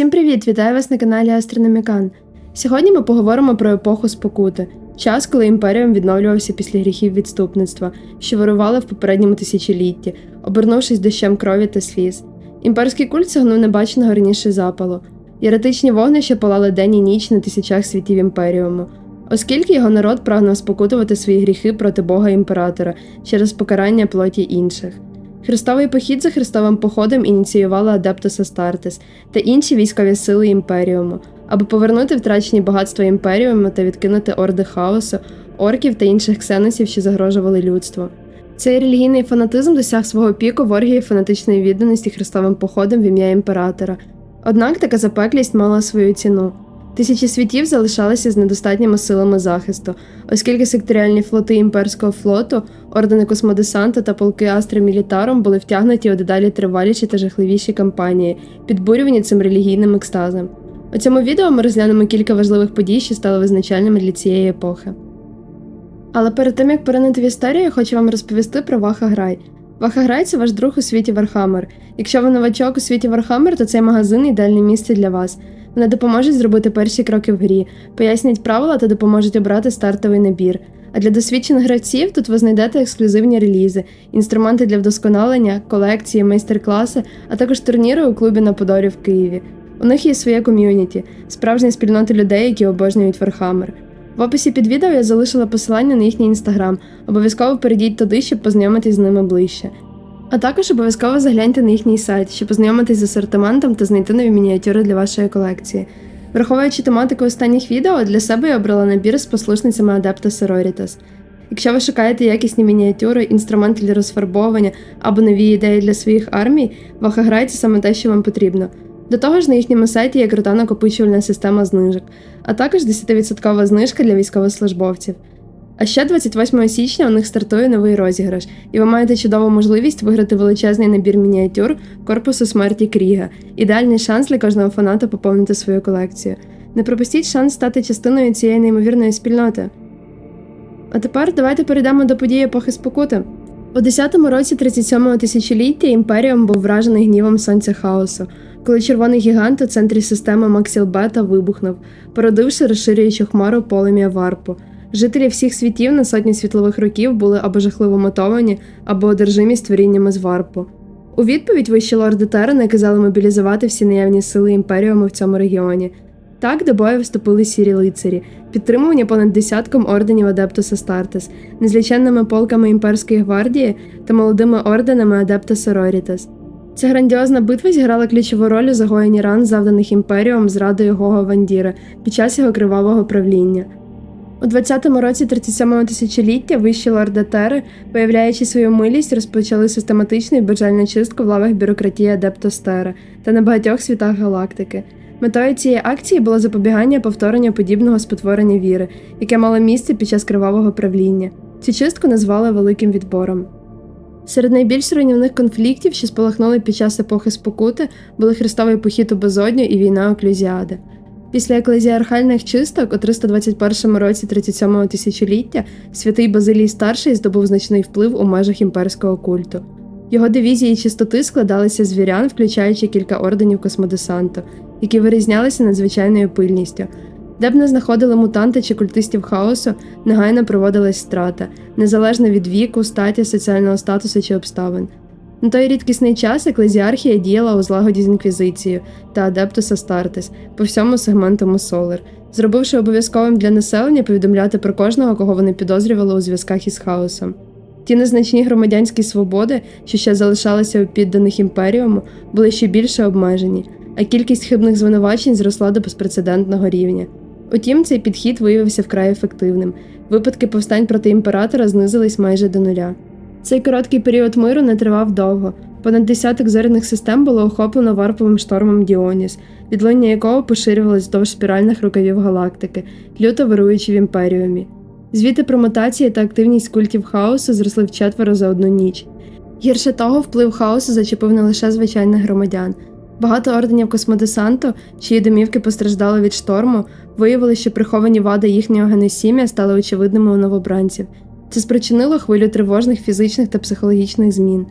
Всім привіт! Вітаю вас на каналі Астрономікан. Сьогодні ми поговоримо про епоху спокути, час, коли імперіум відновлювався після гріхів відступництва, що вирували в попередньому тисячолітті, обернувшись дощем крові та сліз. Імперський культ сягнув небаченого раніше запалу. Єретичні вогнища палали день і ніч на тисячах світів імперіуму, оскільки його народ прагнув спокутувати свої гріхи проти Бога імператора через покарання плоті інших. Хрестовий похід за хрестовим походом ініціювали Адептус Астартес та інші військові сили імперіуму, аби повернути втрачені багатства імперіуму та відкинути орди хаосу, орків та інших ксеносів, що загрожували людству. Цей релігійний фанатизм досяг свого піку в оргії фанатичної відданості хрестовим походом в ім'я імператора. Однак така запеклість мала свою ціну. Тисячі світів залишалися з недостатніми силами захисту, оскільки секторіальні флоти імперського флоту, ордени космодесанту та полки Астри Мілітаром були втягнуті у дедалі триваліші та жахливіші кампанії, підбурювані цим релігійним екстазом. У цьому відео ми розглянемо кілька важливих подій, що стали визначальними для цієї епохи. Але перед тим як поринути в історію, я хочу вам розповісти про Ваха Грай. Ваха Грай це ваш друг у світі Вархаммер. Якщо ви новачок у світі Вархаммер, то цей магазин ідеальне місце для вас. Вони допоможуть зробити перші кроки в грі, пояснять правила та допоможуть обрати стартовий набір. А для досвідчених гравців тут ви знайдете ексклюзивні релізи, інструменти для вдосконалення, колекції, майстер-класи, а також турніри у клубі на Подорі в Києві. У них є своє ком'юніті, справжня спільнота людей, які обожнюють Вархаммер. В описі під відео я залишила посилання на їхній інстаграм. Обов'язково перейдіть туди, щоб познайомитись з ними ближче. А також обов'язково загляньте на їхній сайт, щоб познайомитись з асортиментом та знайти нові мініатюри для вашої колекції. Враховуючи тематику останніх відео, для себе я обрала набір з послушницями Adeptus Sororitas. Якщо ви шукаєте якісні мініатюри, інструменти для розфарбовування або нові ідеї для своїх армій, Вахаграй – це саме те, що вам потрібно. До того ж, на їхньому сайті є крута накопичувальна система знижок, а також 10% знижка для військовослужбовців. А ще 28 січня у них стартує новий розіграш, і ви маєте чудову можливість виграти величезний набір мініатюр корпусу смерті Кріга, ідеальний шанс для кожного фаната поповнити свою колекцію. Не пропустіть шанс стати частиною цієї неймовірної спільноти. А тепер давайте перейдемо до події епохи спокути. У 10-му році 37-го тисячоліття імперіум був вражений гнівом сонця хаосу, коли червоний гігант у центрі системи Максіл Бета вибухнув, породивши розширюючу хмару полем'я варпу. Жителі всіх світів на сотні світлових років були або жахливо мотовані, або одержимі створіннями з варпу. У відповідь вищі лорди Терра наказали мобілізувати всі наявні сили імперіуму в цьому регіоні. Так до бою вступили сірі лицарі, підтримувані понад десятком орденів Адептус Астартес, незліченними полками імперської гвардії та молодими орденами Адептус Sororitas. Ця грандіозна битва зіграла ключову роль у загоєнні ран, завданих імперіумом зрадою Гога Вандіра під час його кривавого правління. У 20-му році 37-го тисячоліття вищі лорди Тери, виявляючи свою милість, розпочали систематичну і безжальну чистку в лавах бюрократії Адептус Тера та на багатьох світах галактики. Метою цієї акції було запобігання повторення подібного спотворення віри, яке мало місце під час кривавого правління. Цю чистку назвали великим відбором. Серед найбільш руйнівних конфліктів, що спалахнули під час епохи спокути, були хрестовий похід у безодню і війна Оклюзіади. Після еклезіархальних чисток у 321 році 37-го тисячоліття святий Базилій Старший здобув значний вплив у межах імперського культу. Його дивізії чистоти складалися з вірян, включаючи кілька орденів космодесанту, які вирізнялися надзвичайною пильністю. Де б не знаходили мутанти чи культистів хаосу, негайно проводилась страта, незалежно від віку, статі, соціального статусу чи обставин. На той рідкісний час еклезіархія діяла у злагоді з інквізицією та Адептус Астартес по всьому сегменту Мусолер, зробивши обов'язковим для населення повідомляти про кожного, кого вони підозрювали у зв'язках із хаосом. Ті незначні громадянські свободи, що ще залишалися у підданих імперіуму, були ще більше обмежені, а кількість хибних звинувачень зросла до безпрецедентного рівня. Утім, цей підхід виявився вкрай ефективним. Випадки повстань проти імператора знизились майже до нуля. Цей короткий період миру не тривав довго. Понад десяток зоряних систем було охоплено варповим штормом Діоніс, відлуння якого поширювалось вздовж спіральних рукавів галактики, люто вируючи в імперіумі. Звіти про мутації та активність культів хаосу зросли вчетверо за одну ніч. Гірше того, вплив хаосу зачепив не лише звичайних громадян. Багато орденів космодесанту, чиї домівки постраждали від шторму, виявили, що приховані вади їхнього генесім'я стали очевидними у новобранців. Це спричинило хвилю тривожних фізичних та психологічних змін.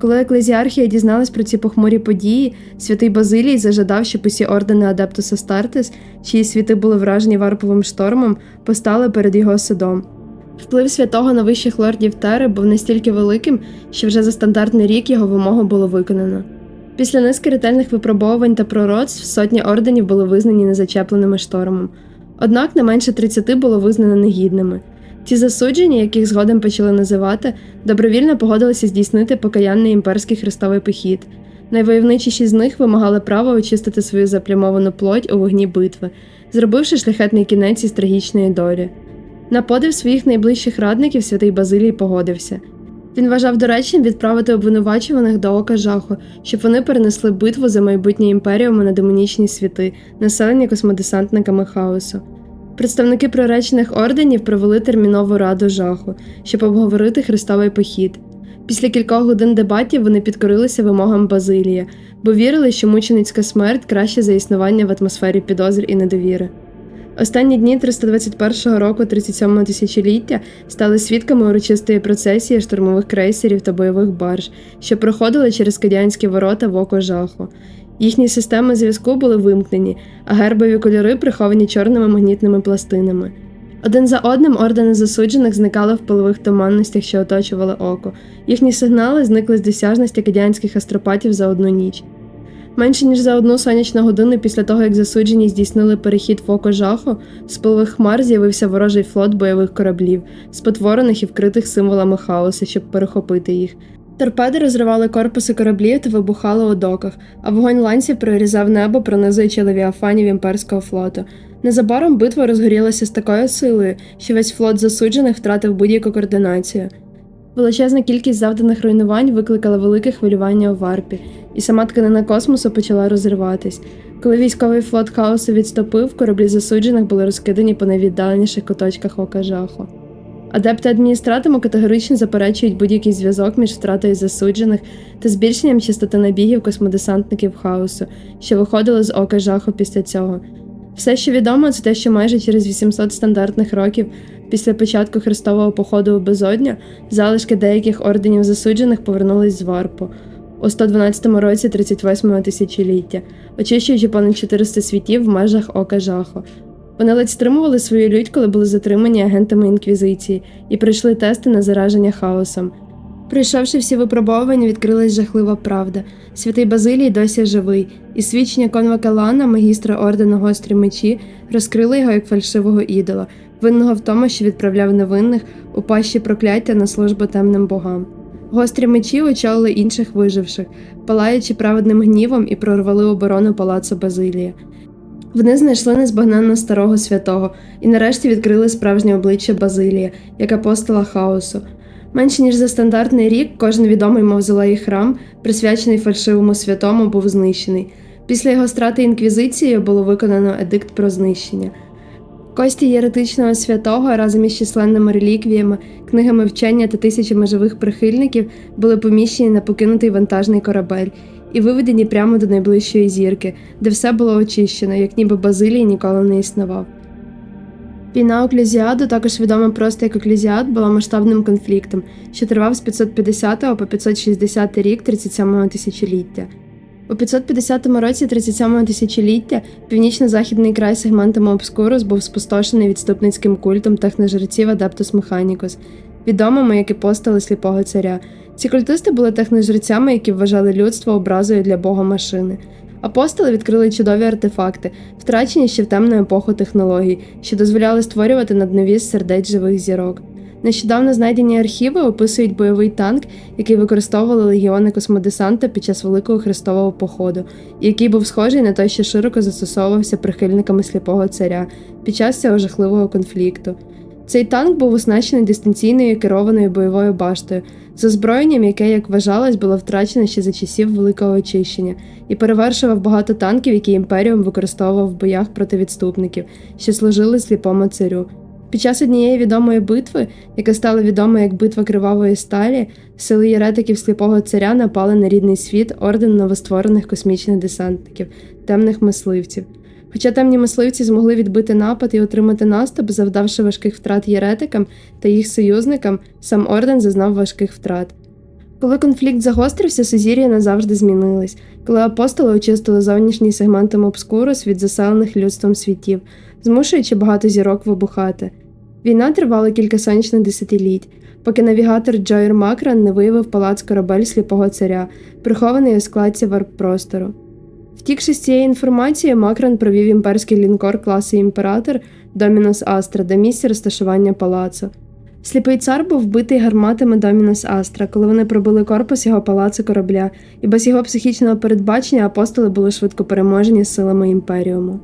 Коли еклезіархія дізналась про ці похмурі події, святий Базилій зажадав, щоб усі ордени Адептус Астартес, чиї світи були вражені варповим штормом, постали перед його судом. Вплив святого на вищих лордів Тери був настільки великим, що вже за стандартний рік його вимогу було виконано. Після низки ретельних випробовувань та пророцтв сотні орденів були визнані незачепленими штормом. Однак не менше 30 було визнано негідними. Ті засуджені, яких згодом почали називати, добровільно погодилися здійснити покаянний імперський хрестовий похід. Найвойовничіші з них вимагали права очистити свою заплямовану плоть у вогні битви, зробивши шляхетний кінець із трагічної долі. На подив своїх найближчих радників святий Базилій погодився. Він вважав доречним відправити обвинувачуваних до ока жаху, щоб вони перенесли битву за майбутнє імперіуму на демонічні світи, населені космодесантниками хаосу. Представники приречених орденів провели термінову раду жаху, щоб обговорити хрестовий похід. Після кількох годин дебатів вони підкорилися вимогам Базилія, бо вірили, що мученицька смерть краще за існування в атмосфері підозр і недовіри. Останні дні 321 року 37-го тисячоліття стали свідками урочистої процесії штурмових крейсерів та бойових барж, що проходили через кадянські ворота в око жаху. Їхні системи зв'язку були вимкнені, а гербові кольори приховані чорними магнітними пластинами. Один за одним ордени засуджених зникали в полових туманностях, що оточували око. Їхні сигнали зникли з досяжності кадянських астропатів за одну ніч. Менше ніж за одну сонячну годину після того, як засуджені здійснили перехід в око жаху, з пилових хмар з'явився ворожий флот бойових кораблів, спотворених і вкритих символами хаосу, щоб перехопити їх. Торпеди розривали корпуси кораблів та вибухали у доках, а вогонь ланців прорізав небо, пронизуючи левіафанів імперського флоту. Незабаром битва розгорілася з такою силою, що весь флот засуджених втратив будь-яку координацію. Величезна кількість завданих руйнувань викликала велике хвилювання у варпі, і сама тканина космосу почала розриватись. Коли військовий флот хаосу відступив, кораблі засуджених були розкидані по найвіддаленіших куточках ока жаху. Адепти адміністратуму категорично заперечують будь-який зв'язок між втратою засуджених та збільшенням частоти набігів космодесантників хаосу, що виходили з ока жаху після цього. Все, що відомо, це те, що майже через 800 стандартних років після початку хрестового походу у безодню залишки деяких орденів засуджених повернулись з варпу у 112 році 38-го тисячоліття, очищуючи понад 400 світів в межах ока жаху. Вони ледь стримували свою лють, коли були затримані агентами інквізиції і пройшли тести на зараження хаосом. Пройшовши всі випробовування, відкрилась жахлива правда. Святий Базилій досі живий, і свідчення конва Калана, магістра ордену гострі мечі, розкрили його як фальшивого ідола, винного в тому, що відправляв невинних у пащі прокляття на службу темним богам. Гострі мечі очолили інших виживших, палаючи праведним гнівом і прорвали оборону палацу Базилія. Вони знайшли незбагненно старого святого і нарешті відкрили справжнє обличчя Базилія, як апостола хаосу. Менше ніж за стандартний рік кожен відомий мавзолей храм, присвячений фальшивому святому, був знищений. Після його страти інквізицією було виконано едикт про знищення. Кості єретичного святого разом із численними реліквіями, книгами вчення та тисячами живих прихильників були поміщені на покинутий вантажний корабель і виведені прямо до найближчої зірки, де все було очищено, як ніби Базилій ніколи не існував. Війна Оклюзіаду, також відома просто як Оклюзіад, була масштабним конфліктом, що тривав з 550 по 560 рік 37-го тисячоліття. У 550 році 37-го тисячоліття північно-західний край сегментом Обскурус був спустошений відступницьким культом техножреців Адептус Механікус, відомими як апостоли сліпого царя. Ці культисти були техножрецями, які вважали людство образою для бога машини. Апостоли відкрили чудові артефакти, втрачені ще в темну епоху технологій, що дозволяли створювати надновіз сердець живих зірок. Нещодавно знайдені архіви описують бойовий танк, який використовували легіони космодесанта під час Великого Хрестового походу, і який був схожий на той, що широко застосовувався прихильниками сліпого царя під час цього жахливого конфлікту. Цей танк був оснащений дистанційною керованою бойовою баштою, з озброєнням, яке, як вважалось, було втрачене ще за часів Великого очищення, і перевершував багато танків, які імперіум використовував в боях проти відступників, що служили сліпому царю. Під час однієї відомої битви, яка стала відома як битва кривавої сталі, сили єретиків сліпого царя напали на рідний світ орден новостворених космічних десантників, темних мисливців. Хоча темні мисливці змогли відбити напад і отримати наступ, завдавши важких втрат єретикам та їх союзникам, сам орден зазнав важких втрат. Коли конфлікт загострився, Сузір'я назавжди змінилась, коли апостоли очистили зовнішній сегментом обскурус від заселених людством світів, змушуючи багато зірок вибухати. Війна тривала кілька сонячних десятиліть, поки навігатор Джоєр Макран не виявив палац корабель сліпого царя, прихований у складці варп-простору. Втікши з цієї інформації, Макран провів імперський лінкор класу імператор Домінус Астра до місця розташування палацу. Сліпий цар був вбитий гарматами Домінус Астра, коли вони пробили корпус його палацу корабля, і без його психічного передбачення апостоли були швидко переможені силами імперіуму.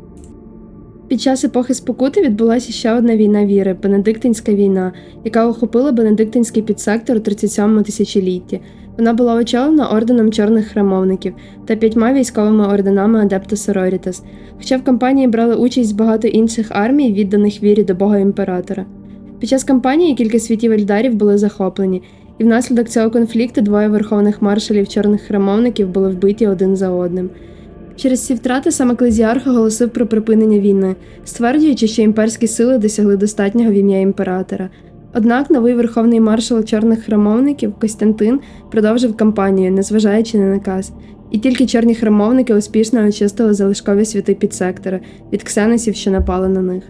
Під час епохи спокути відбулася ще одна війна віри Бенедиктинська війна, яка охопила Бенедиктинський підсектор у 37-му тисячолітті. Вона була очолена орденом чорних храмовників та п'ятьма військовими орденами Адепта Сорорітас, хоча в кампанії брали участь багато інших армій, відданих вірі до Бога імператора. Під час кампанії кілька світів Ельдарів були захоплені, і внаслідок цього конфлікту двоє верховних маршалів чорних храмовників були вбиті один за одним. Через ці втрати сам еклезіарх оголосив про припинення війни, стверджуючи, що імперські сили досягли достатнього в ім'я імператора. Однак новий верховний маршал чорних храмовників Костянтин продовжив кампанію, незважаючи на наказ, і тільки чорні храмовники успішно очистили залишкові святи підсектора від ксеносів, що напали на них.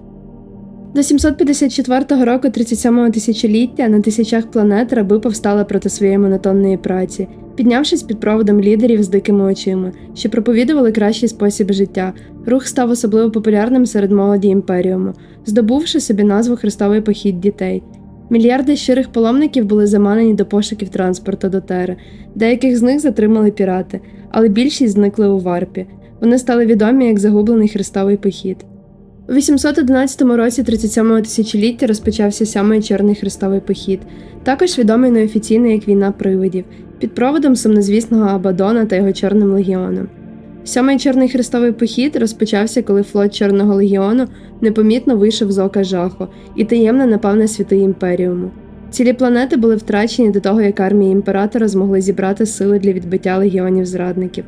До 754 року 37-го тисячоліття на тисячах планет раби повстали проти своєї монотонної праці, піднявшись під проводом лідерів з дикими очима, що проповідували кращий спосіб життя. Рух став особливо популярним серед молоді імперіуму, здобувши собі назву Христовий похід дітей. Мільярди щирих паломників були заманені до пошуків транспорту до Тери. Деяких з них затримали пірати, але більшість зникли у варпі. Вони стали відомі як загублений хрестовий похід. У 811 році 37-го тисячоліття розпочався сьомий чорний хрестовий похід, також відомий неофіційно як війна привидів, під проводом сумнозвісного Абадона та його чорним легіоном. Сьомий чорний хрестовий похід розпочався, коли флот Чорного легіону непомітно вийшов з ока жаху і таємно напав на святи імперіуму. Цілі планети були втрачені до того, як армії імператора змогли зібрати сили для відбиття легіонів зрадників.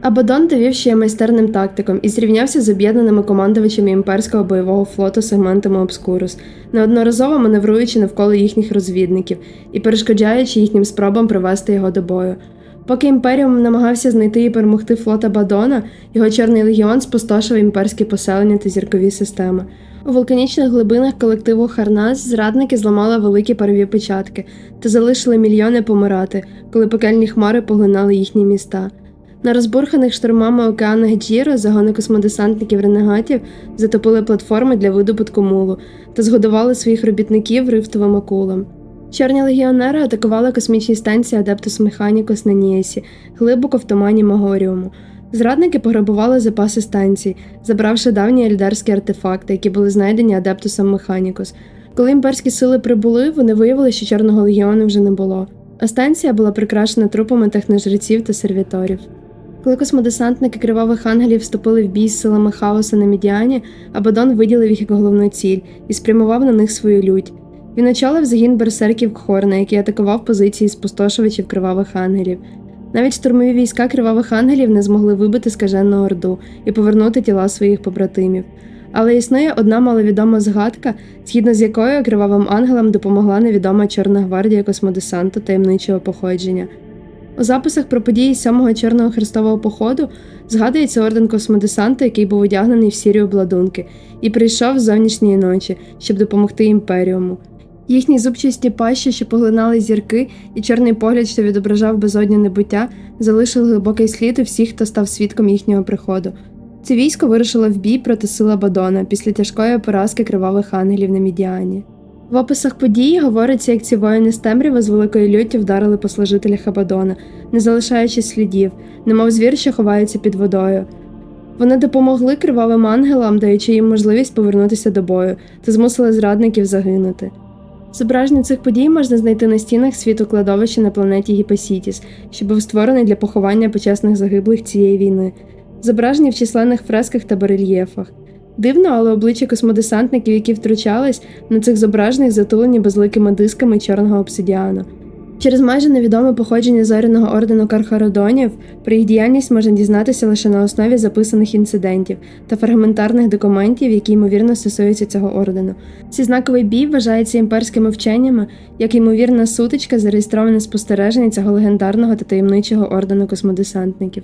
Абадон довів, є майстерним тактиком і зрівнявся з об'єднаними командувачами імперського бойового флоту сегментами Обскурус, неодноразово маневруючи навколо їхніх розвідників і перешкоджаючи їхнім спробам привести його до бою. Поки імперіум намагався знайти і перемогти флот Абадона, його Чорний легіон спустошив імперські поселення та зіркові системи. У вулканічних глибинах колективу Харнас зрадники зламали великі парові печатки та залишили мільйони помирати, коли пекельні хмари поглинали їхні міста. На розбурханих штурмами океанах Джіро загони космодесантників ренегатів затопили платформи для видобутку мулу та згодували своїх робітників рифтовим акулам. Чорні легіонери атакували космічні станції Адептус Механікус на Нієсі, глибоко в тумані Магоріуму. Зрадники пограбували запаси станцій, забравши давні ельдарські артефакти, які були знайдені Адептусом Механікус. Коли імперські сили прибули, вони виявили, що Чорного легіону вже не було, а станція була прикрашена трупами техножреців та сервіторів. Коли космодесантники кривавих ангелів вступили в бій з силами хаоса на Мідіані, Абадон виділив їх як головну ціль і спрямував на них свою лють. Він очолив загін берсерків Кхорна, який атакував позиції спустошувачів кривавих ангелів. Навіть штурмові війська кривавих ангелів не змогли вибити скажену орду і повернути тіла своїх побратимів. Але існує одна маловідома згадка, згідно з якою кривавим ангелам допомогла невідома Чорна гвардія космодесанту таємничого походження. У записах про події сьомого чорного хрестового походу згадується орден космодесанту, який був одягнений в сірі обладунки, і прийшов з зовнішньої ночі, щоб допомогти імперіуму. Їхні зубчасті пащі, що поглинали зірки, і чорний погляд, що відображав безоднє небуття, залишили глибокий слід у всіх, хто став свідком їхнього приходу. Це військо вирушило в бій проти сила Бадона після тяжкої поразки кривавих ангелів на Мідіані. В описах події говориться, як ці воїни з темряви з великої люті вдарили по служителях Абадона, не залишаючи слідів, немов звір, що ховається під водою. Вони допомогли кривавим ангелам, даючи їм можливість повернутися до бою, та змусили зрадників загинути. Зображення цих подій можна знайти на стінах світу кладовища на планеті Гіпосітіс, що був створений для поховання почесних загиблих цієї війни, зображені в численних фресках та барельєфах. Дивно, але обличчя космодесантників, які втручались, на цих зображеннях затулені безликими дисками чорного обсидіану. Через майже невідоме походження зоряного ордену Кархародонів про їх діяльність можна дізнатися лише на основі записаних інцидентів та фрагментарних документів, які ймовірно стосуються цього ордену. Цей знаковий бій вважається імперськими вченнями як ймовірна сутичка, зареєстроване спостереження цього легендарного та таємничого ордену космодесантників.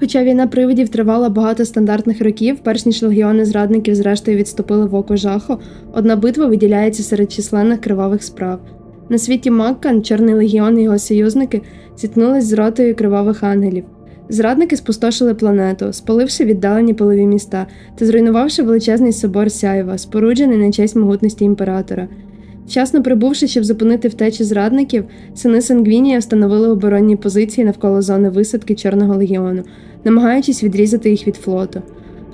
Хоча війна привидів тривала багато стандартних років, перш ніж легіони зрадників зрештою відступили в око жаху, одна битва виділяється серед численних кривавих справ. На світі Маккан, Чорний легіон і його союзники зіткнулись з ротою кривавих ангелів. Зрадники спустошили планету, спаливши віддалені полові міста та зруйнувавши величезний собор Сяєва, споруджений на честь могутності імператора. Вчасно прибувши, щоб зупинити втечі зрадників, сини Сангвінія встановили оборонні позиції навколо зони висадки Чорного легіону, намагаючись відрізати їх від флоту.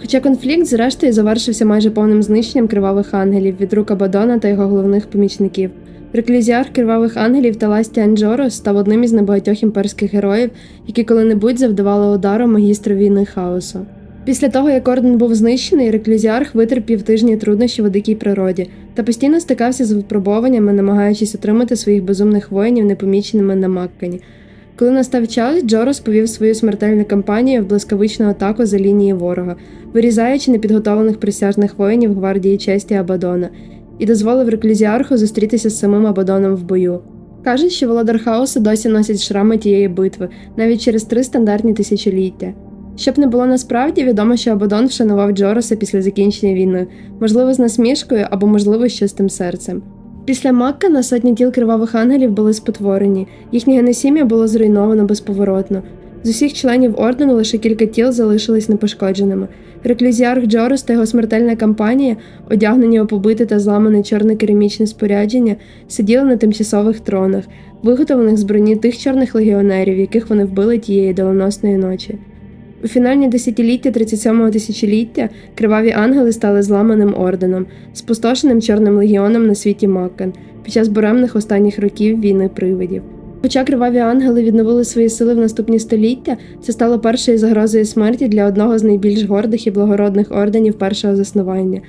Хоча конфлікт, зрештою, завершився майже повним знищенням кривавих ангелів від рук Абадона та його головних помічників. Реклюзіар кривавих ангелів Таластіан Джоро став одним із небагатьох імперських героїв, які коли-небудь завдавали удару магістру війни хаосу. Після того, як орден був знищений, реклюзіарх витерпів тижні труднощів у дикій природі та постійно стикався з випробуваннями, намагаючись отримати своїх безумних воїнів непоміченими на Маккані. Коли настав час, Джо розповів свою смертельну кампанію в блискавичну атаку за лінії ворога, вирізаючи непідготовлених присяжних воїнів гвардії честі Абадона, і дозволив реклюзіарху зустрітися з самим Абадоном в бою. Кажуть, що володар хаосу досі носить шрами тієї битви, навіть через три стандартні тисячоліття. Щоб не було насправді, відомо, що Абадон вшанував Джороса після закінчення війни, можливо, з насмішкою або, можливо, з чистим серцем. Після Маккана сотні тіл кривавих ангелів були спотворені, їхнє генесім'я було зруйновано безповоротно. З усіх членів ордену лише кілька тіл залишились непошкодженими. Реклюзіарх Джорос та його смертельна кампанія, одягнені у побите та зламане чорне керамічне спорядження, сиділи на тимчасових тронах, виготовлених з броні тих чорних легіонерів, яких вони вбили тієї доленосної ночі. У фінальні десятиліття 37-го тисячоліття криваві ангели стали зламаним орденом, спустошеним чорним легіоном на світі Маккен під час буремних останніх років війни привидів. Хоча криваві ангели відновили свої сили в наступні століття, це стало першою загрозою смерті для одного з найбільш гордих і благородних орденів першого заснування.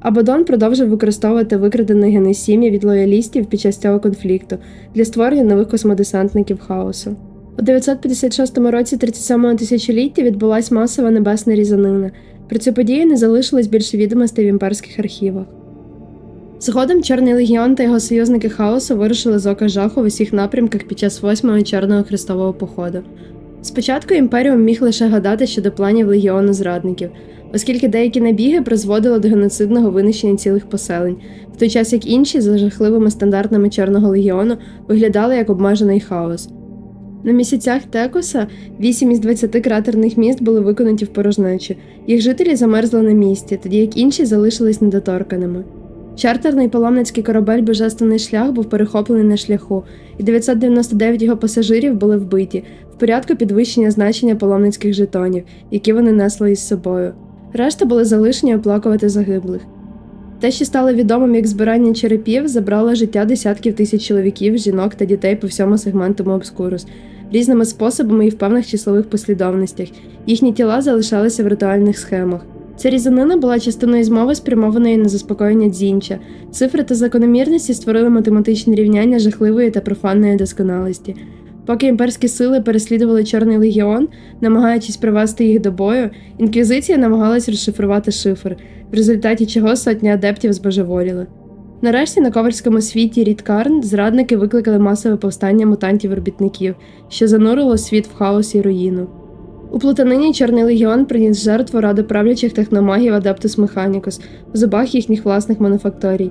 Абадон продовжив використовувати викрадене генесім'я від лоялістів під час цього конфлікту для створення нових космодесантників хаосу. У 956 році 37-го тисячоліття відбулась масова небесна різанина. Про цю подію не залишилось більше відомостей в імперських архівах. Згодом Чорний легіон та його союзники хаосу вирушили з ока жаху в усіх напрямках під час восьмого чорного хрестового походу. Спочатку імперіум міг лише гадати щодо планів легіону зрадників, оскільки деякі набіги призводили до геноцидного винищення цілих поселень, в той час як інші, за жахливими стандартами Чорного легіону, виглядали як обмежений хаос. На місяцях Текоса 8 із 20 кратерних міст були виконані в порожнечі. Їх жителі замерзли на місці, тоді як інші залишились недоторканими. Чартерний паломницький корабель Божественний шлях був перехоплений на шляху, і 999 його пасажирів були вбиті в порядку підвищення значення паломницьких жетонів, які вони несли із собою. Решта були залишені оплакувати загиблих. Те, що стало відомим як збирання черепів, забрало життя десятків тисяч чоловіків, жінок та дітей по всьому сегменту Мобскурус різними способами і в певних числових послідовностях. Їхні тіла залишалися в ритуальних схемах. Ця різанина була частиною змови, спрямованої на заспокоєння дзінча. Цифри та закономірності створили математичні рівняння жахливої та профанної досконалості. Поки імперські сили переслідували Чорний легіон, намагаючись привести їх до бою, інквізиція намагалась розшифрувати шифр, в результаті чого сотні адептів збожеволіли. Нарешті на ковальському світі Рідкарн зрадники викликали масове повстання мутантів-робітників, що занурило світ в хаос і руїну. У плутанині Чорний легіон приніс жертву раду правлячих техномагів Адептус Механікус в зубах їхніх власних мануфакторій.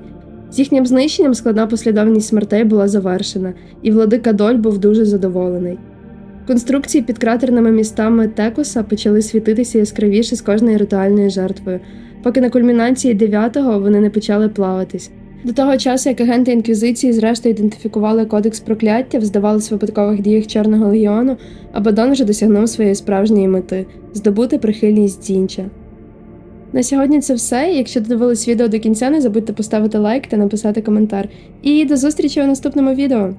З їхнім знищенням складна послідовність смертей була завершена, і владика Доль був дуже задоволений. Конструкції під кратерними містами Текоса почали світитися яскравіше з кожною ритуальною жертвою, поки на кульмінації 9-го вони не почали плаватись. До того часу, як агенти інквізиції зрештою ідентифікували кодекс прокляття, здавалось в випадкових діях Чорного легіону, Абадон вже досягнув своєї справжньої мети здобути прихильність Дзінча. На сьогодні це все. Якщо додивились відео до кінця, не забудьте поставити лайк та написати коментар. І до зустрічі у наступному відео!